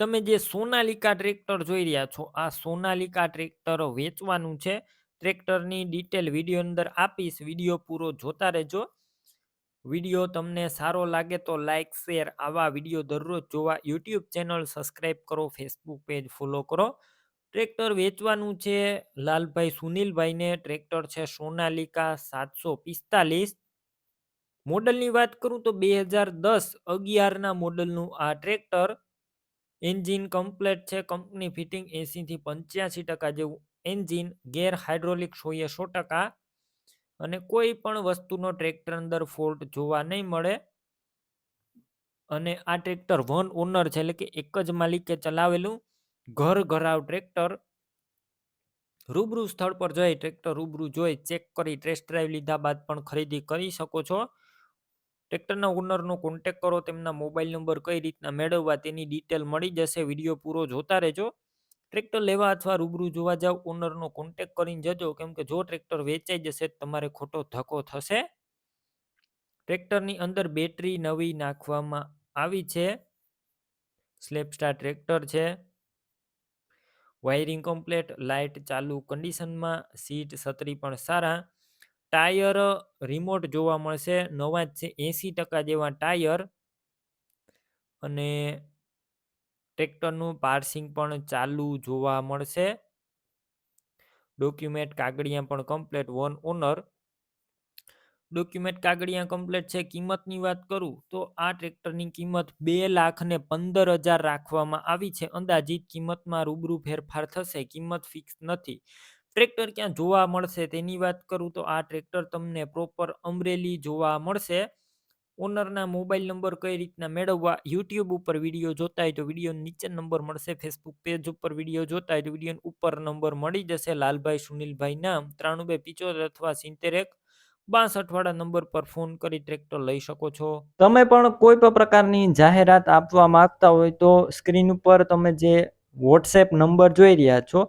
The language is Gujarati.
તમે જે સોનાલિકા ટ્રેક્ટર જોઈ રહ્યા છો, આ સોનાલિકા ટ્રેક્ટર વેચવાનું છે. ટ્રેક્ટરની ડિટેલ વીડિયો અંદર આપીશ, વીડિયો પૂરો જોતા રહેજો. વીડિયો તમને સારો લાગે તો લાઇક શેર, આવા વીડિયો દરરોજ જોવા યુટ્યુબ ચેનલ સબસ્ક્રાઈબ કરો, ફેસબુક પેજ ફોલો કરો. ટ્રેક્ટર વેચવાનું છે, લાલભાઈ સુનિલભાઈને ટ્રેક્ટર છે સોનાલિકા સાતસો પિસ્તાલીસ. મોડલની વાત કરું તો બે હજાર દસ અગિયારના મોડલનું આ ટ્રેક્ટર એન્જિન કમ્પ્લેટ છે, કંપની ફિટિંગ એંસીથી પંચ્યાસી ટકા જેવું. એન્જિન ગેર હાઇડ્રોલિક સોએ સો ટકા અને કોઈ પણ વસ્તુનો ટ્રેક્ટર અંદર ફોલ્ટ જોવા નહીં મળે. અને આ ટ્રેક્ટર વન ઓનર છે, એટલે કે એક જ માલિકે ચલાવેલું. ઘર ઘરાવ ટ્રેક્ટર. રૂબરૂ સ્થળ પર જઈ ટ્રેક્ટર રૂબરૂ જોઈ, ચેક કરી, ટેસ્ટ ડ્રાઈવ લીધા બાદ પણ ખરીદી કરી શકો છો. ટ્રેક્ટરના ઓનરનો કોન્ટેક કરો, તેમના મોબાઈલ નંબર કઈ રીતના મેળવવા તેની ડિટેલ મળી જશે વીડિયો પૂરો જોતા રહેજો. ટ્રેક્ટર લેવા અથવા રૂબરૂ જોવા જાવ, ઓનરનો કોન્ટેક કરીને જજો, કેમ કે જો ટ્રેક્ટર વેચાઈ જશે તમારે ખોટો ધક્કો થશે. ટ્રેક્ટરની અંદર બેટરી નવી નાખવામાં આવી છે. સ્લેપસ્ટાર ટ્રેક્ટર છે. વાયરિંગ કમ્પ્લેટ લાઇટ ચાલુ કન્ડિશનમાં સીટ છત્રી પણ સારા. ટાયર રિમોટ જોવા મળશે. નવા જ છે, એંસી ટકા જેવા ટાયર. અને ટ્રેક્ટરનું પાર્સિંગ પણ ચાલુ જોવા મળશે. ડોક્યુમેન્ટ કાગળિયા પણ કમ્પ્લેટ, વન ઓનર. ડોક્યુમેન્ટ કાગળિયા કમ્પ્લેટ છે, કિંમતની વાત કરું તો આ ટ્રેક્ટરની કિંમત બે લાખ ને પંદર હજાર રાખવામાં આવી છે. અંદાજિત કિંમતમાં રૂબરૂ ફેરફાર થશે, કિંમત ફિક્સ નથી. ટ્રેક્ટર ક્યાં જોવા મળશે તેની વાત કરું તો આ ટ્રેક્ટર તમને પ્રોપર અમરેલી જોવા મળશે. ઓનરના મોબાઈલ નંબર કઈ રીતના મેળવવા યુટ્યુબ ઉપર વીડિયો જોતા હોય તો વીડિયો નીચે નંબર મળશે ફેસબુક પેજ ઉપર વીડિયો જોતા હોય તો વીડિયો ઉપર નંબર મળી જશે. લાલભાઈ સુનિલભાઈ નામ ત્રાણું બે પિચોતેર અથવા સિત્તેર એક, બાસઠ વાળા નંબર પર ફોન કરી ટ્રેક્ટર લઈ શકો છો. તમે પણ કોઈ પણ પ્રકારની જાહેરાત આપવા માંગતા હોય તો સ્ક્રીન ઉપર તમે જે વોટ્સએપ નંબર જોઈ રહ્યા છો